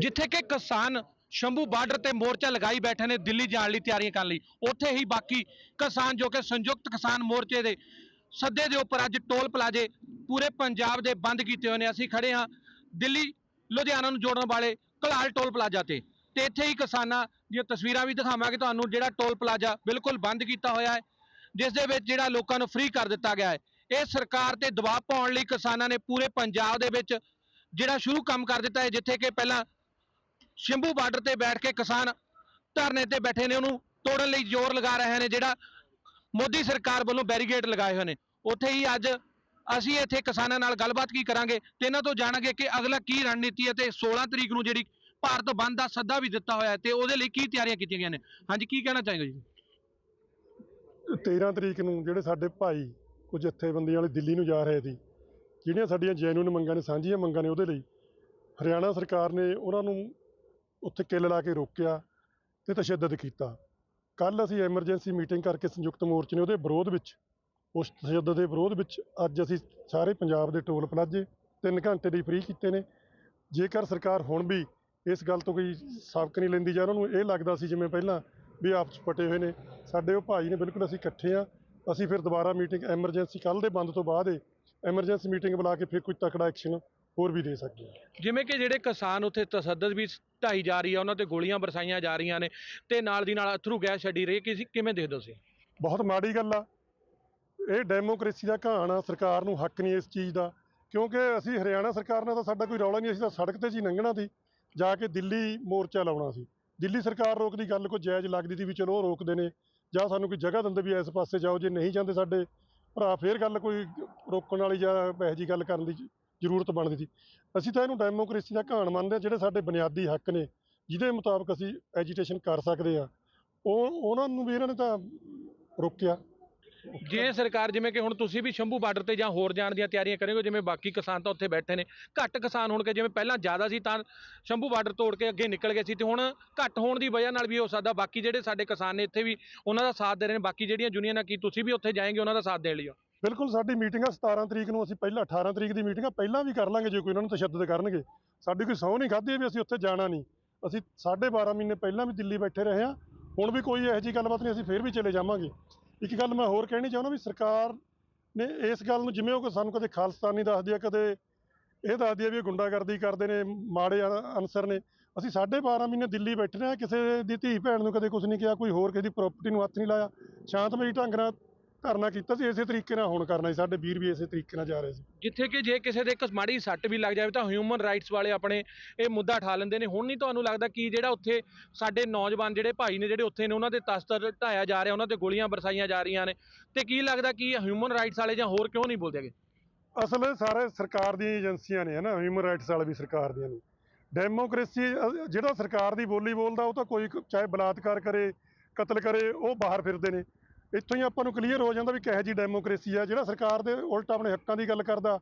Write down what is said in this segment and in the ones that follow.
ਜਿੱਥੇ ਕਿ ਕਿਸਾਨ ਸ਼ੰਭੂ ਬਾਰਡਰ ਤੇ ਮੋਰਚਾ ਲਗਾਈ ਬੈਠੇ ਨੇ ਦਿੱਲੀ ਜਾਣ ਲਈ ਤਿਆਰੀਆਂ ਕਰਨ ਲਈ। ਉੱਥੇ ਹੀ ਬਾਕੀ ਕਿਸਾਨ ਜੋ ਕਿ ਸੰਯੁਕਤ ਕਿਸਾਨ ਮੋਰਚੇ ਦੇ ਸੱਦੇ ਦੇ ਉੱਪਰ ਅੱਜ ਟੋਲ ਪਲਾਜ਼ੇ ਪੂਰੇ ਪੰਜਾਬ ਦੇ ਬੰਦ ਕੀਤੇ ਹੋਏ ਨੇ। ਅਸੀਂ ਖੜੇ ਹਾਂ ਦਿੱਲੀ, ਲੁਧਿਆਣਾ ਨੂੰ ਜੋੜਨ ਵਾਲੇ ਕਲਾਲ ਟੋਲ ਪਲਾਜ਼ਾ ਤੇ। ਤੇ ਇੱਥੇ ਹੀ ਕਿਸਾਨਾਂ ਦੀਆਂ ਤਸਵੀਰਾਂ ਵੀ ਦਿਖਾਵਾਂਗੇ ਤੁਹਾਨੂੰ। ਜਿਹੜਾ ਟੋਲ ਪਲਾਜ਼ਾ ਬਿਲਕੁਲ ਬੰਦ ਕੀਤਾ ਹੋਇਆ ਹੈ, ਜਿਸ ਦੇ ਵਿੱਚ ਜਿਹੜਾ ਲੋਕਾਂ ਨੂੰ ਫ੍ਰੀ ਕਰ ਦਿੱਤਾ ਗਿਆ ਹੈ। ਇਹ ਸਰਕਾਰ ਤੇ ਦਬਾਅ ਪਾਉਣ ਲਈ ਕਿਸਾਨਾਂ ਨੇ ਪੂਰੇ ਪੰਜਾਬ ਦੇ ਵਿੱਚ ਜਿਹੜਾ ਸ਼ੁਰੂ ਕੰਮ ਕਰ ਦਿੱਤਾ ਹੈ, ਜਿੱਥੇ ਕਿ ਪਹਿਲਾਂ ਸ਼ਿੰਭੂ ਬਾਰਡਰ ਤੇ ਬੈਠ ਕੇ ਕਿਸਾਨ ਧਰਨੇ ਤੇ ਬੈਠੇ ਨੇ ਉਹਨੂੰ ਤੋੜਨ ਲਈ ਜ਼ੋਰ ਲਗਾ ਰਹੇ ਨੇ, ਜਿਹੜਾ ਮੋਦੀ ਸਰਕਾਰ ਵੱਲੋਂ ਬੈਰੀਗੇਡ ਲਗਾਏ ਹੋਏ ਨੇ। ਉੱਥੇ ਹੀ ਅੱਜ ਅਸੀਂ ਇੱਥੇ ਕਿਸਾਨਾਂ ਨਾਲ ਗੱਲਬਾਤ ਕੀ ਕਰਾਂਗੇ ਤੇ ਇਹਨਾਂ ਤੋਂ ਜਾਣਾਂਗੇ ਕਿ ਅਗਲਾ ਕੀ ਰਣਨੀਤੀ ਹੈ ਤੇ 16 ਤਰੀਕ ਨੂੰ ਜਿਹੜੀ ਭਾਰਤ ਬੰਦ ਦਾ ਸੱਦਾ ਵੀ ਦਿੱਤਾ ਹੋਇਆ ਤੇ ਉਹਦੇ ਲਈ ਕੀ ਤਿਆਰੀਆਂ ਕੀਤੀਆਂ ਗਈਆਂ ਨੇ। ਹਾਂਜੀ, ਕੀ ਕਹਿਣਾ ਚਾਹੀਦਾ ਜੀ? 13 ਤਰੀਕ ਨੂੰ ਜਿਹੜੇ ਸਾਡੇ ਭਾਈ ਕੁਝ ਜਥੇਬੰਦੀਆਂ ਵਾਲੇ ਦਿੱਲੀ ਨੂੰ ਜਾ ਰਹੇ ਸੀ, ਜਿਹੜੀਆਂ ਸਾਡੀਆਂ ਜੈਨੂਨ ਮੰਗਾਂ ਨੇ, ਸਾਂਝੀਆਂ ਮੰਗਾਂ ਨੇ ਉਹਦੇ ਲਈ ਹਰਿਆਣਾ ਸਰਕਾਰ ਨੇ ਉਹਨਾਂ ਨੂੰ ਉੱਥੇ ਕਿੱਲ ਲਾ ਕੇ ਰੋਕਿਆ ਤੇ ਤਸ਼ੱਦਦ ਕੀਤਾ। ਕੱਲ ਅਸੀਂ ਐਮਰਜੈਂਸੀ ਮੀਟਿੰਗ ਕਰਕੇ ਸੰਯੁਕਤ ਮੋਰਚੇ ਨੇ ਉਹਦੇ ਵਿਰੋਧ ਵਿੱਚ, ਉਸ ਤਸ਼ੱਦਦ ਦੇ ਵਿਰੋਧ ਵਿੱਚ ਅੱਜ ਅਸੀਂ ਸਾਰੇ ਪੰਜਾਬ ਦੇ ਟੋਲ ਪਲਾਜ਼ੇ 3 ਘੰਟੇ ਲਈ ਫ੍ਰੀ ਕੀਤੇ ਨੇ। ਜੇਕਰ ਸਰਕਾਰ ਹੁਣ ਵੀ ਇਸ ਗੱਲ ਤੋਂ ਕੋਈ ਸਬਕ ਨਹੀਂ ਲੈਂਦੀ ਜਾਂ ਉਹਨਾਂ ਨੂੰ ਇਹ ਲੱਗਦਾ ਸੀ ਜਿਵੇਂ ਪਹਿਲਾਂ ਵੀ ਆਪਸ 'ਚ ਪਟੇ ਹੋਏ ਨੇ, ਸਾਡੇ ਉਹ ਭਾਈ ਨੇ ਬਿਲਕੁਲ ਅਸੀਂ ਇਕੱਠੇ ਆ ਅਸੀਂ ਫਿਰ ਦੁਬਾਰਾ ਮੀਟਿੰਗ ਐਮਰਜੈਂਸੀ ਕੱਲ ਦੇ ਬੰਦ ਤੋਂ ਬਾਅਦ ਐਮਰਜੈਂਸੀ ਮੀਟਿੰਗ ਬੁਲਾ ਕੇ ਫਿਰ ਕੋਈ ਤਕੜਾ ਐਕਸ਼ਨ ਹੋਰ ਵੀ ਦੇ ਸਕਦੇ ਹਾਂ। ਜਿਵੇਂ ਕਿ ਜਿਹੜੇ ਕਿਸਾਨ ਉੱਥੇ ਤਸੱਦਦ ਵੀ ਢਾਈ ਜਾ ਰਹੀ ਹੈ ਉਹਨਾਂ ਤੇ ਗੋਲੀਆਂ ਬਰਸਾਈਆਂ ਜਾ ਰਹੀਆਂ ਨੇ ਤੇ ਨਾਲ ਦੀ ਨਾਲ ਅਥਰੂ ਗੈਸ ਛੱਡੀ ਰਹੀ ਕਿ ਕਿਵੇਂ ਦੇਖਦੇ ਹੋ ਤੁਸੀਂ? ਬਹੁਤ ਮਾੜੀ ਗੱਲ ਆ। ਇਹ ਡੈਮੋਕ੍ਰੇਸੀ ਦਾ ਕਹਾਣ ਆ ਸਰਕਾਰ ਨੂੰ ਹੱਕ ਨਹੀਂ ਇਸ ਚੀਜ਼ ਦਾ। ਕਿਉਂਕਿ ਅਸੀਂ ਹਰਿਆਣਾ ਸਰਕਾਰ ਨਾਲ ਤਾਂ ਸਾਡਾ ਕੋਈ ਰੌਲਾ ਨਹੀਂ ਅਸੀਂ ਤਾਂ ਸੜਕ ਤੇ ਜੀ ਲੰਘਣਾ ਸੀ ਜਾ ਕੇ ਦਿੱਲੀ ਮੋਰਚਾ ਲਾਉਣਾ ਸੀ। ਦਿੱਲੀ ਸਰਕਾਰ ਰੋਕਦੀ ਗੱਲ ਕੋਈ ਜਾਇਜ਼ ਲੱਗਦੀ ਸੀ ਵੀ ਚਲੋ ਉਹ ਰੋਕਦੇ ਨੇ ਜਾਂ ਸਾਨੂੰ ਕੋਈ ਜਗ੍ਹਾ ਦਿੰਦੇ ਵੀ ਇਸ ਪਾਸੇ ਜਾਓ ਜੇ ਨਹੀਂ ਜਾਂਦੇ ਸਾਡੇ ਭਰਾ ਫੇਰ ਗੱਲ ਕੋਈ ਰੋਕਣ ਵਾਲੀ ਜਾਂ ਇਹੋ ਜਿਹੀ ਗੱਲ ਕਰਨ ਦੀ ਜ- ਜ਼ਰੂਰਤ ਬਣਦੀ ਸੀ। ਅਸੀਂ ਤਾਂ ਇਹਨੂੰ ਡੈਮੋਕ੍ਰੇਸੀ ਦਾ ਘਾਣ ਮੰਨਦੇ ਹਾਂ, ਜਿਹੜੇ ਸਾਡੇ ਬੁਨਿਆਦੀ ਹੱਕ ਨੇ, ਜਿਹਦੇ ਮੁਤਾਬਕ ਅਸੀਂ ਐਜੀਟੇਸ਼ਨ ਕਰ ਸਕਦੇ ਹਾਂ। ਉਹ, ਉਹਨਾਂ ਨੂੰ ਵੀ ਇਹਨਾਂ ਨੇ ਤਾਂ ਰੋਕਿਆ। ਜੇ ਸਰਕਾਰ, ਜਿਵੇਂ ਕਿ ਹੁਣ ਤੁਸੀਂ ਵੀ ਸ਼ੰਭੂ ਬਾਰਡਰ ਤੇ ਜਾਂ ਹੋਰ ਜਾਣ ਦੀਆਂ ਤਿਆਰੀਆਂ ਕਰੋਗੇ, ਜਿਵੇਂ ਬਾਕੀ ਕਿਸਾਨ ਤਾਂ ਉੱਥੇ ਬੈਠੇ ਨੇ, ਘੱਟ ਕਿਸਾਨ ਹੋਣ ਕੇ ਜਿਵੇਂ ਪਹਿਲਾਂ ਜ਼ਿਆਦਾ ਸੀ ਤਾਂ ਸ਼ੰਭੂ ਬਾਰਡਰ ਤੋੜ ਕੇ ਅੱਗੇ ਨਿਕਲ ਗਏ ਸੀ ਤੇ ਹੁਣ ਘੱਟ ਹੋਣ ਦੀ ਵਜ੍ਹਾ ਨਾਲ ਵੀ ਹੋ ਸਕਦਾ। ਬਾਕੀ ਜਿਹੜੇ ਸਾਡੇ ਕਿਸਾਨ ਨੇ ਇੱਥੇ ਵੀ ਉਹਨਾਂ ਦਾ ਸਾਥ ਦੇ ਰਹੇ ਨੇ, ਬਾਕੀ ਜਿਹੜੀਆਂ ਯੂਨੀਅਨਾਂ, ਕੀ ਤੁਸੀਂ ਵੀ ਉੱਥੇ ਜਾਏਗੇ, ਉਹਨਾਂ ਦਾ ਸਾਥ ਦੇਣ ਲਈ। ਬਿਲਕੁਲ, ਸਾਡੀ ਮੀਟਿੰਗ ਆ 17 ਤਰੀਕ ਨੂੰ, ਅਸੀਂ ਪਹਿਲਾਂ 18 ਤਰੀਕ ਦੀ ਮੀਟਿੰਗ ਆ ਪਹਿਲਾਂ ਵੀ ਕਰ ਲਾਂਗੇ, ਜੇ ਕੋਈ ਉਹਨਾਂ ਨੂੰ ਤਸ਼ੱਦਦ ਕਰਨਗੇ। ਸਾਡੀ ਕੋਈ ਸਹੁੰ ਨਹੀਂ ਖਾਧੀ ਵੀ ਅਸੀਂ ਉੱਥੇ ਜਾਣਾ ਨਹੀਂ। ਅਸੀਂ 12.5 ਮਹੀਨੇ ਪਹਿਲਾਂ ਵੀ ਦਿੱਲੀ ਬੈਠੇ ਰਹੇ ਹਾਂ। ਹੁਣ ਵੀ ਕੋਈ ਇਹੋ ਜਿਹੀ ਗੱਲਬਾਤ ਨਹੀਂ, ਅਸੀਂ ਫੇਰ ਵੀ ਚਲੇ ਜਾਵਾਂਗੇ। ਇੱਕ ਗੱਲ ਮੈਂ ਹੋਰ ਕਹਿਣੀ ਚਾਹੁੰਦਾ ਵੀ ਸਰਕਾਰ ਨੇ ਇਸ ਗੱਲ ਨੂੰ ਜਿਵੇਂ ਉਹ ਸਾਨੂੰ ਕਦੇ ਖਾਲਸਤਾਨੀ ਦੱਸਦੀ ਆ, ਕਦੇ ਇਹ ਦੱਸਦੀ ਆ ਵੀ ਇਹ ਗੁੰਡਾਗਰਦੀ ਕਰਦੇ ਨੇ, ਮਾੜੇ ਅਨਸਰ ਨੇ। ਅਸੀਂ 12.5 ਮਹੀਨੇ ਦਿੱਲੀ ਬੈਠੇ ਰਹੇ ਹਾਂ, ਕਿਸੇ ਦੀ ਧੀ ਭੈਣ ਨੂੰ ਕਦੇ ਕੁਝ ਨਹੀਂ ਕਿਹਾ, ਕੋਈ ਹੋਰ ਕਿਸੇ ਦੀ ਪ੍ਰਾਪਰਟੀ ਨੂੰ ਹੱਥ ਨਹੀਂ ਲਾਇਆ। ਸ਼ਾਂਤਮਈ ਢੰਗ ਨਾਲ ਧਰਨਾ ਕੀਤਾ ਸੀ ਇਸੇ ਤਰੀਕੇ ਨਾਲ ਹੁਣ ਕਰਨਾ ਸੀ ਸਾਡੇ ਵੀਰ ਵੀ ਇਸੇ ਤਰੀਕੇ ਨਾਲ ਜਾ ਰਹੇ ਸੀ। ਜਿੱਥੇ ਕਿ ਜੇ ਕਿਸੇ ਦੇ ਇੱਕ ਮਾੜੀ ਸੱਟ ਵੀ ਲੱਗ ਜਾਵੇ ਤਾਂ ਹਿਊਮਨ ਰਾਈਟਸ ਵਾਲੇ ਆਪਣੇ ਇਹ ਮੁੱਦਾ ਉਠਾ ਲੈਂਦੇ ਨੇ। ਹੁਣ ਨਹੀਂ ਤੁਹਾਨੂੰ ਲੱਗਦਾ ਕਿ ਜਿਹੜਾ ਉੱਥੇ ਸਾਡੇ ਨੌਜਵਾਨ ਜਿਹੜੇ ਭਾਈ ਨੇ ਜਿਹੜੇ ਉੱਥੇ ਨੇ ਉਹਨਾਂ ਦੇ ਤਸਤਰ ਢਾਇਆ ਜਾ ਰਿਹਾ ਉਹਨਾਂ ਤੇ ਗੋਲੀਆਂ ਬਰਸਾਈਆਂ ਜਾ ਰਹੀਆਂ ਨੇ? ਤੇ ਕੀ ਲੱਗਦਾ ਕਿ ਹਿਊਮਨ ਰਾਈਟਸ ਵਾਲੇ ਜਾਂ ਹੋਰ ਕਿਉਂ ਨਹੀਂ ਬੋਲਦੇ ਹੈਗੇ? ਅਸਲ ਸਾਰੇ ਸਰਕਾਰ ਦੀਆਂ ਏਜੰਸੀਆਂ ਨੇ ਹਨਾ ਹਿਊਮਨ ਰਾਈਟਸ ਵਾਲੇ ਵੀ ਸਰਕਾਰ ਦੀਆਂ ਨੇ। ਡੈਮੋਕ੍ਰੇਸੀ ਜਿਹੜਾ ਸਰਕਾਰ ਦੀ ਬੋਲੀ ਬੋਲਦਾ ਉਹ ਤਾਂ ਕੋਈ ਚਾਹੇ ਬਲਾਤਕਾਰ ਕਰੇ ਕਤਲ ਕਰੇ ਉਹ ਬਾਹਰ ਫਿਰਦੇ ਨੇ। ਇੱਥੋਂ ਹੀ ਆਪਾਂ ਨੂੰ ਕਲੀਅਰ ਹੋ ਜਾਂਦਾ ਵੀ ਕਿਹੋ ਜੀ ਡੈਮੋਕ੍ਰੇਸੀ ਆ ਜਿਹੜਾ ਸਰਕਾਰ ਦੇ ਉਲਟ ਆਪਣੇ ਹੱਕਾਂ ਦੀ ਗੱਲ ਕਰਦਾ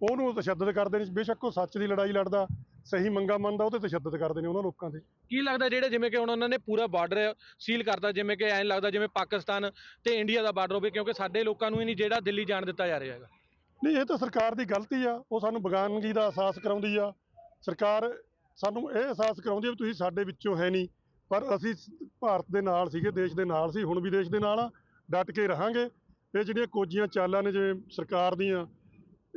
ਉਹਨੂੰ ਤਸ਼ੱਦਦ ਕਰਦੇ ਨੇ ਬੇਸ਼ੱਕ ਉਹ ਸੱਚ ਦੀ ਲੜਾਈ ਲੜਦਾ ਸਹੀ ਮੰਗਾ ਮੰਨਦਾ ਉਹ ਤੇ ਤਸ਼ੱਦਦ ਕਰਦੇ ਨੇ ਉਹਨਾਂ ਲੋਕਾਂ ਤੇ। ਕੀ ਲੱਗਦਾ ਜਿਹੜੇ ਜਿਵੇਂ ਕਿ ਹੁਣ ਉਹਨਾਂ ਨੇ ਪੂਰਾ ਬਾਰਡਰ ਸੀਲ ਕਰਤਾ ਜਿਵੇਂ ਕਿ ਐਂ ਲੱਗਦਾ ਜਿਵੇਂ ਪਾਕਿਸਤਾਨ ਤੇ ਇੰਡੀਆ ਦਾ ਬਾਰਡਰ ਹੋਵੇ ਕਿਉਂਕਿ ਸਾਡੇ ਲੋਕਾਂ ਨੂੰ ਹੀ ਨਹੀਂ ਜਿਹੜਾ ਦਿੱਲੀ ਜਾਣ ਦਿੱਤਾ ਜਾ ਰਿਹਾ ਹੈਗਾ। ਨਹੀਂ ਇਹ ਤਾਂ ਸਰਕਾਰ ਦੀ ਗਲਤੀ ਆ ਉਹ ਸਾਨੂੰ ਬਗਾਨਗੀ ਦਾ ਅਹਿਸਾਸ ਕਰਾਉਂਦੀ ਆ। ਸਰਕਾਰ ਸਾਨੂੰ ਇਹ ਅਹਿਸਾਸ ਕਰਾਉਂਦੀ ਆ ਵੀ ਤੁਸੀਂ ਸਾਡੇ ਵਿੱਚੋਂ ਹੈ ਨਹੀਂ ਪਰ ਅਸੀਂ ਭਾਰਤ ਦੇ ਨਾਲ ਸੀਗੇ ਦੇਸ਼ ਦੇ ਨਾਲ ਸੀ ਹੁਣ ਵੀ ਦੇਸ਼ ਦੇ ਨਾਲ ਆ। ਡਟ ਕੇ ਰਹਾਂਗੇ। ਇਹ ਜਿਹੜੀਆਂ ਕੋਜੀਆਂ ਚਾਲਾਂ ਨੇ ਜਿਵੇਂ ਸਰਕਾਰ ਦੀਆਂ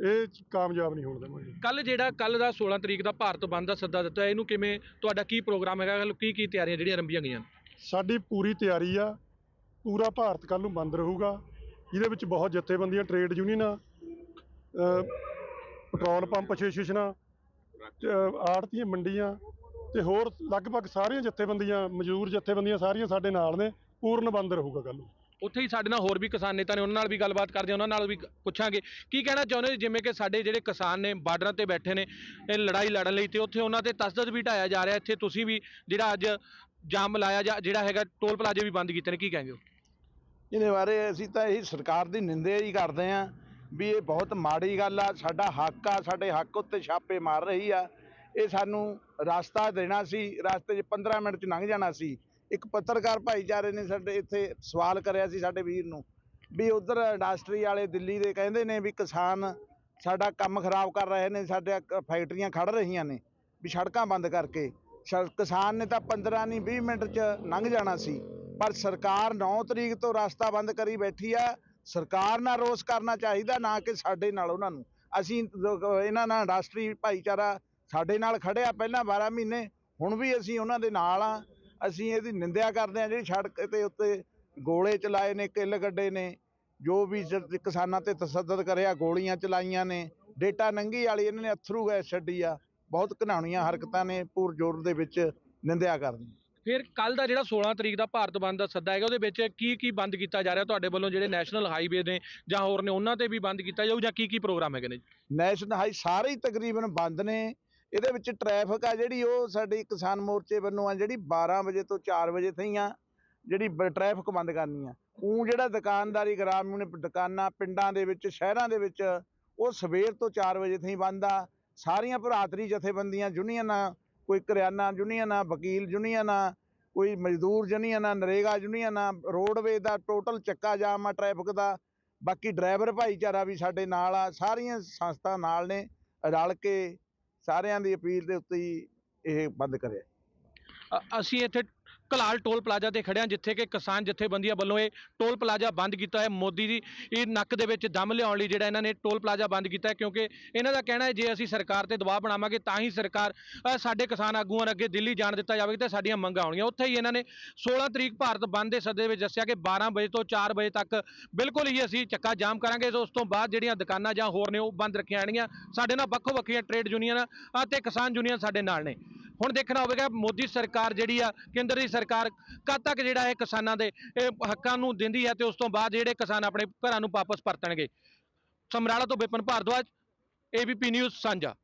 ਇਹ ਕਾਮਯਾਬ ਨਹੀਂ ਹੋਣ ਦੇਵਾਂਗੇ। ਕੱਲ ਜਿਹੜਾ ਕੱਲ ਦਾ 16 ਤਰੀਕ ਦਾ ਭਾਰਤ ਬੰਦ ਦਾ ਸੱਦਾ ਦਿੱਤਾ ਇਹਨੂੰ ਕਿਵੇਂ ਤੁਹਾਡਾ ਕੀ ਪ੍ਰੋਗਰਾਮ ਹੈਗਾ? ਕੀ ਕੀ ਤਿਆਰੀਆਂ ਜਿਹੜੀਆਂ ਆਰੰਭੀਆਂ ਗਈਆਂ? ਸਾਡੀ ਪੂਰੀ ਤਿਆਰੀ ਆ ਪੂਰਾ ਭਾਰਤ ਕੱਲ ਨੂੰ ਬੰਦ ਰਹੂਗਾ। ਜਿਹਦੇ ਵਿੱਚ ਬਹੁਤ ਜਥੇਬੰਦੀਆਂ ਟ੍ਰੇਡ ਯੂਨੀਅਨਾਂ ਪੈਟਰੋਲ ਪੰਪ ਐਸੋਸੀਏਸ਼ਨਾਂ ਆੜਤੀਆਂ ਮੰਡੀਆਂ ਤੇ ਹੋਰ ਲਗਭਗ ਸਾਰੀਆਂ ਜਥੇਬੰਦੀਆਂ ਮਜ਼ਦੂਰ ਜਥੇਬੰਦੀਆਂ ਸਾਰੀਆਂ ਸਾਡੇ ਨਾਲ ਨੇ ਪੂਰਨ ਬੰਦ ਰਹੂਗਾ ਕੱਲ ਨੂੰ। ਉੱਥੇ ਹੀ ਸਾਡੇ ਨਾਲ ਹੋਰ ਵੀ ਕਿਸਾਨ ਨੇਤਾ ਨੇ, ਉਹਨਾਂ ਨਾਲ ਵੀ ਗੱਲਬਾਤ ਕਰਦੇ ਉਹਨਾਂ ਨਾਲ ਵੀ ਪੁੱਛਾਂਗੇ। ਕੀ ਕਹਿਣਾ ਚਾਹੁੰਦੇ ਜਿਵੇਂ ਕਿ ਸਾਡੇ ਜਿਹੜੇ ਕਿਸਾਨ ਨੇ, ਬਾਰਡਰਾਂ ਤੇ ਬੈਠੇ ਨੇ, ਇਹ ਲੜਾਈ ਲੜਨ ਲਈ ਤੇ ਉੱਥੇ ਉਹਨਾਂ ਤੇ ਤਸਦਦ ਵੀ ਢਾਇਆ ਜਾ ਰਿਹਾ, ਇੱਥੇ ਤੁਸੀਂ ਵੀ ਜਿਹੜਾ ਅੱਜ ਜਾਮ ਲਾਇਆ ਜਾ, ਜਿਹੜਾ ਹੈਗਾ ਟੋਲ ਪਲਾਜ਼ੇ ਵੀ ਬੰਦ ਕੀਤੇ ਨੇ, ਕੀ ਕਹਿੰਗੇ ਹੋ? ਇਹਦੇ ਬਾਰੇ ਅਸੀਂ ਤਾਂ ਇਹੀ ਸਰਕਾਰ ਦੀ ਨਿੰਦਿਆ ਹੀ ਕਰਦੇ ਆਂ ਵੀ ਇਹ ਬਹੁਤ ਮਾੜੀ ਗੱਲ ਆ, ਸਾਡਾ ਹੱਕ ਆ, ਸਾਡੇ ਹੱਕ ਉੱਤੇ ਛਾਪੇ ਮਾਰ ਰਹੀ ਆ। ਇਹ ਸਾਨੂੰ ਰਸਤਾ ਦੇਣਾ ਸੀ, ਰਸਤੇ 'ਚ 15 ਮਿੰਟ 'ਚ ਲੰਘ ਜਾਣਾ ਸੀ। ਇੱਕ ਪੱਤਰਕਾਰ ਭਾਈਚਾਰੇ ਨੇ ਸਾਡੇ ਇੱਥੇ ਸਵਾਲ ਕਰਿਆ ਸੀ ਸਾਡੇ ਵੀਰ ਨੂੰ ਵੀ ਉਧਰ ਇੰਡਸਟਰੀ ਵਾਲੇ ਦਿੱਲੀ ਦੇ ਕਹਿੰਦੇ ਨੇ ਵੀ ਕਿਸਾਨ ਸਾਡਾ ਕੰਮ ਖਰਾਬ ਕਰ ਰਹੇ ਨੇ, ਸਾਡੇ ਫੈਕਟਰੀਆਂ ਖੜ ਰਹੀਆਂ ਨੇ ਵੀ ਸੜਕਾਂ ਬੰਦ ਕਰਕੇ। ਸੜ- ਕਿਸਾਨ ਨੇ ਤਾਂ 15 ਨਹੀਂ 20 ਮਿੰਟ 'ਚ ਲੰਘ ਜਾਣਾ ਸੀ, ਪਰ ਸਰਕਾਰ 9 ਤਰੀਕ ਤੋਂ ਰਸਤਾ ਬੰਦ ਕਰੀ ਬੈਠੀ ਆ। ਸਰਕਾਰ ਨਾਲ ਰੋਸ ਕਰਨਾ ਚਾਹੀਦਾ ਨਾ ਕਿ ਸਾਡੇ ਨਾਲ ਉਹਨਾਂ ਨੂੰ। ਅਸੀਂ ਇਹਨਾਂ ਨਾਲ ਇੰਡਸਟਰੀ ਭਾਈਚਾਰਾ ਸਾਡੇ ਨਾਲ ਖੜਿਆ ਪਹਿਲਾਂ 12 ਮਹੀਨੇ, ਹੁਣ ਵੀ ਅਸੀਂ ਉਹਨਾਂ ਦੇ ਨਾਲ ਆ। ਅਸੀਂ ਇਹਦੀ ਨਿੰਦਿਆ ਕਰਦੇ ਆ ਜਿਹੜੀ ਸੜਕ ਦੇ ਉੱਤੇ ਗੋਲੇ ਚਲਾਏ ਨੇ ਕਿੱਲ ਗੱਡੇ ਨੇ ਜੋ ਵੀ ਕਿਸਾਨਾਂ ਤੇ ਤਸੱਦਦ ਕਰਿਆ ਗੋਲੀਆਂ ਚਲਾਈਆਂ ਨੇ ਡੇਟਾ ਨੰਗੀ ਵਾਲੀ ਇਹਨਾਂ ਨੇ ਅਥਰੂ ਗੈਸ ਛੱਡੀ ਆ ਬਹੁਤ ਘਿਨਾਉਣੀਆਂ ਹਰਕਤਾਂ ਨੇ ਪੂਰ ਜ਼ੋਰ ਦੇ ਵਿੱਚ ਨਿੰਦਿਆ ਕਰਦੀ ਫਿਰ ਕੱਲ ਦਾ ਜਿਹੜਾ 16 ਤਰੀਕ ਦਾ ਭਾਰਤ ਬੰਦ ਦਾ ਸੱਦਾ ਹੈਗਾ ਉਹਦੇ ਵਿੱਚ ਕੀ ਕੀ ਬੰਦ ਕੀਤਾ ਜਾ ਰਿਹਾ ਤੁਹਾਡੇ ਵੱਲੋਂ ਜਿਹੜੇ ਨੈਸ਼ਨਲ ਹਾਈਵੇ ਨੇ ਜਾਂ ਹੋਰ ਨੇ ਉਹਨਾਂ ਤੇ ਵੀ ਬੰਦ ਕੀਤਾ ਜਾਊ ਜਾਂ ਕੀ ਕੀ ਪ੍ਰੋਗਰਾਮ ਹੈਗੇ ਨੇ ਨੈਸ਼ਨਲ ਹਾਈ ਸਾਰੇ ਹੀ ਤਕਰੀਬਨ ਬੰਦ ਨੇ ਇਹਦੇ ਵਿੱਚ ਟ੍ਰੈਫਿਕ ਆ ਜਿਹੜੀ, ਉਹ ਸਾਡੀ ਕਿਸਾਨ ਮੋਰਚੇ ਵੱਲੋਂ ਆ ਜਿਹੜੀ 12 ਵਜੇ ਤੋਂ 4 ਵਜੇ ਤਾਈਂ ਆ, ਜਿਹੜੀ ਬ- ਟ੍ਰੈਫਿਕ ਬੰਦ ਕਰਨੀ ਆ। ਉਹ ਜਿਹੜਾ ਦੁਕਾਨਦਾਰੀ ਗ੍ਰਾਮੀਣ ਦੁਕਾਨਾਂ ਪਿੰਡਾਂ ਦੇ ਵਿੱਚ, ਸ਼ਹਿਰਾਂ ਦੇ ਵਿੱਚ, ਉਹ ਸਵੇਰ ਤੋਂ 4 ਵਜੇ ਤਾਈਂ ਬੰਦ ਆ। ਸਾਰੀਆਂ ਭਰਾਤਰੀ ਜਥੇਬੰਦੀਆਂ ਯੂਨੀਅਨਾਂ ਕੋਈ ਕਰਿਆਨਾ ਯੂਨੀਅਨਾਂ ਵਕੀਲ ਯੂਨੀਅਨਾਂ ਕੋਈ ਮਜ਼ਦੂਰ ਯੂਨੀਅਨਾਂ ਨਰੇਗਾ ਯੂਨੀਅਨਾਂ ਰੋਡਵੇ ਦਾ ਟੋਟਲ ਚੱਕਾ ਜਾਮ ਆ ਟ੍ਰੈਫਿਕ ਦਾ। ਬਾਕੀ ਡਰਾਈਵਰ ਭਾਈਚਾਰਾ ਵੀ ਸਾਡੇ ਨਾਲ ਆ, ਸਾਰੀਆਂ ਸੰਸਥਾ ਨਾਲ ਨੇ, ਰਲ ਕੇ ਸਾਰਿਆਂ ਦੀ ਅਪੀਲ ਦੇ ਉੱਤੇ ਹੀ ਇਹ ਬੰਦ ਕਰਿਆ। ਅਸੀਂ ਇੱਥੇ ਕਲਾਲ ਟੋਲ ਪਲਾਜ਼ਾ ਤੇ ਖੜਿਆ, ਜਿੱਥੇ ਕਿ ਕਿਸਾਨ ਜਥੇਬੰਦੀਆਂ ਵੱਲੋਂ ਇਹ ਟੋਲ ਪਲਾਜ਼ਾ ਬੰਦ ਕੀਤਾ ਹੈ। ਮੋਦੀ ਦੀ ਇਹ ਨੱਕ ਦੇ ਵਿੱਚ ਦਮ ਲਿਆਉਣ ਲਈ ਜਿਹੜਾ ਇਹਨਾਂ ਨੇ ਟੋਲ ਪਲਾਜ਼ਾ ਬੰਦ ਕੀਤਾ ਹੈ, ਕਿਉਂਕਿ ਇਹਨਾਂ ਦਾ ਕਹਿਣਾ ਹੈ, ਜੇ ਅਸੀਂ ਸਰਕਾਰ ਤੇ ਦਬਾਅ ਬਣਾਵਾਂਗੇ, ਤਾਂ ਹੀ ਸਰਕਾਰ ਸਾਡੇ ਕਿਸਾਨ ਆਗੂਆਂ ਨੂੰ ਅੱਗੇ ਦਿੱਲੀ ਜਾਣ ਦਿੱਤਾ ਜਾਵੇਗਾ ਤੇ ਸਾਡੀਆਂ ਮੰਗਾਂ ਆਉਣਗੀਆਂ। ਉੱਥੇ ਹੀ ਇਹਨਾਂ ਨੇ 16 ਤਰੀਕ ਭਾਰਤ ਬੰਦ ਦੇ ਸੱਦੇ ਵਿੱਚ ਦੱਸਿਆ ਕਿ 12 ਵਜੇ ਤੋਂ 4 ਵਜੇ ਤੱਕ ਬਿਲਕੁਲ ਹੀ ਅਸੀਂ ਚੱਕਾ ਜਾਮ ਕਰਾਂਗੇ। ਉਸ ਤੋਂ ਬਾਅਦ ਜਿਹੜੀਆਂ ਦੁਕਾਨਾਂ ਜਾਂ ਹੋਰ ਨੇ, ਉਹ ਬੰਦ ਰੱਖੀਆਂ ਜਾਣਗੀਆਂ। ਸਾਡੇ ਨਾਲ ਵੱਖੋ ਵੱਖਰੀਆਂ ਟ੍ਰੇਡ ਯੂਨੀਅਨ ਅਤੇ ਕਿਸਾਨ ਯੂਨੀਅਨ ਸਾਡੇ ਨਾਲ ਨੇ। ਹੁਣ ਦੇਖਣਾ ਹੋਵੇਗਾ ਮੋਦੀ ਸਰਕਾਰ ਜਿਹੜੀ ਆ, ਕੇਂਦਰ ਦੀ ਸਰਕਾਰ ਕਦ ਤੱਕ ਜਿਹੜਾ ਹੈ ਕਿਸਾਨਾਂ ਦੇ, ਇਹ ਹੱਕਾਂ ਨੂੰ ਦਿੰਦੀ ਹੈ ਤੇ ਉਸ ਤੋਂ ਬਾਅਦ ਜਿਹੜੇ ਕਿਸਾਨ ਆਪਣੇ ਘਰਾਂ ਨੂੰ ਵਾਪਸ ਪਰਤਣਗੇ। ਸਮਰਾਲਾ ਤੋਂ ਵਿਪਨ ਭਾਰਦਵਾਜ ਏਬੀਪੀ ਨਿਊਜ਼ ਸਾਂਝਾ।